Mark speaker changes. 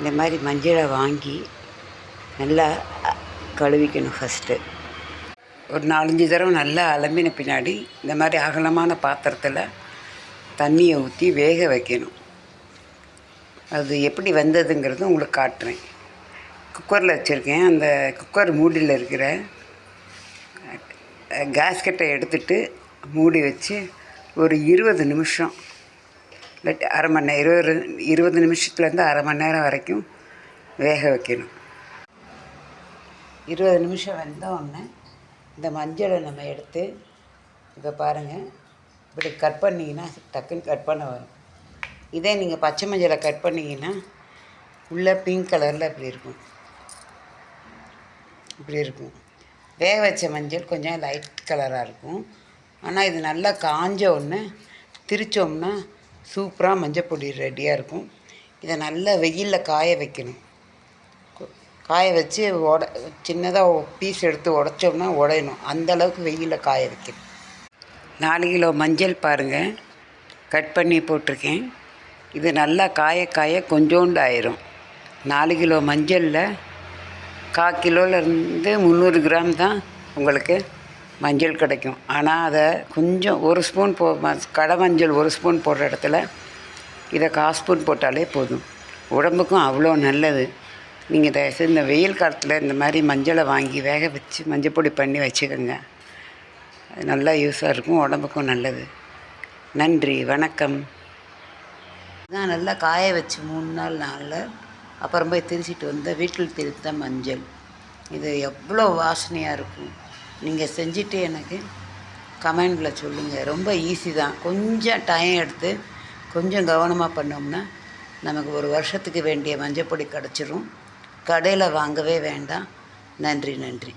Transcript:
Speaker 1: இந்த மாதிரி மஞ்சளை வாங்கி நல்லா கழுவிக்கணும் ஃபஸ்ட்டு ஒரு நாலஞ்சு தடவை நல்லா அலம்பின பின்னாடி இந்த மாதிரி அகலமான பாத்திரத்தில் தண்ணியை ஊற்றி வேக வைக்கணும். அது எப்படி வந்ததுங்கிறது உங்களுக்கு காட்டுறேன். குக்கரில் வச்சுருக்கேன். அந்த குக்கர் மூடியில் இருக்கிற கேஸ்கெட்டை எடுத்துட்டு மூடி வச்சு ஒரு இருபது நிமிஷம் இல்லாட்டி அரை மணி நேரம் இருபது இருபது நிமிஷத்துலேருந்து அரை மணி நேரம் வரைக்கும் வேக வைக்கணும். இருபது நிமிஷம் வெந்த இந்த மஞ்சளை நம்ம எடுத்து இப்போ பாருங்கள் இப்படி கட் பண்ணிங்கன்னா டக்குன்னு கட் பண்ண வரும். இதே நீங்கள் பச்சை மஞ்சளை கட் பண்ணிங்கன்னா உள்ளே பிங்க் கலரில் இப்படி இருக்கும். இப்படி இருக்கும். வேக வச்ச மஞ்சள் கொஞ்சம் லைட் கலராக இருக்கும். ஆனால் இது நல்லா காஞ்ச ஒன்று திரிச்சோம்னா சூப்பராக மஞ்சப்பொடி ரெடியாக இருக்கும். இதை நல்லா வெயிலில் காய வைக்கணும். காய வச்சு உட சின்னதாக பீஸ் எடுத்து உடச்சோம்னா உடையணும். அந்த அளவுக்கு வெயிலில் காய வைக்கணும். நாலு கிலோ மஞ்சள் பாருங்கள் கட் பண்ணி போட்டிருக்கேன். இது நல்லா காய காய கொஞ்சோண்டு ஆயிரும். நாலு கிலோ மஞ்சளில் கால் கிலோலேருந்து முந்நூறு கிராம் தான் உங்களுக்கு மஞ்சள் கிடைக்கும். ஆனால் அதை கொஞ்சம் ஒரு ஸ்பூன் போ ம- கடை மஞ்சள் ஒரு ஸ்பூன் போடுற இடத்துல இதை கால் ஸ்பூன் போட்டாலே போதும். உடம்புக்கும் அவ்வளோ நல்லது. நீங்கள் தயவுசெய்து இந்த வெயில் காலத்தில் இந்த மாதிரி மஞ்சளை வாங்கி வேக வச்சு மஞ்சள் பொடி பண்ணி வச்சுக்கோங்க. அது நல்லா யூஸாக இருக்கும் உடம்புக்கும் நல்லது. நன்றி வணக்கம். நான் நல்லா காய வச்சு மூணு நாள் நாளில் அப்புறம் போய் திரிச்சிட்டு வந்த வீட்டில் திரித்த மஞ்சள். இது எவ்வளோ வாசனையாக இருக்கும். நீங்கள் செஞ்சுட்டு எனக்கு கமெண்டில் சொல்லுங்கள் ரொம்ப ஈஸி தான். கொஞ்சம் டைம் எடுத்து கொஞ்சம் கவனமாக பண்ணோம்னா நமக்கு ஒரு வருஷத்துக்கு வேண்டிய மஞ்சப்பொடி கிடச்சிரும். கடையில் வாங்கவே வேண்டாம். நன்றி நன்றி.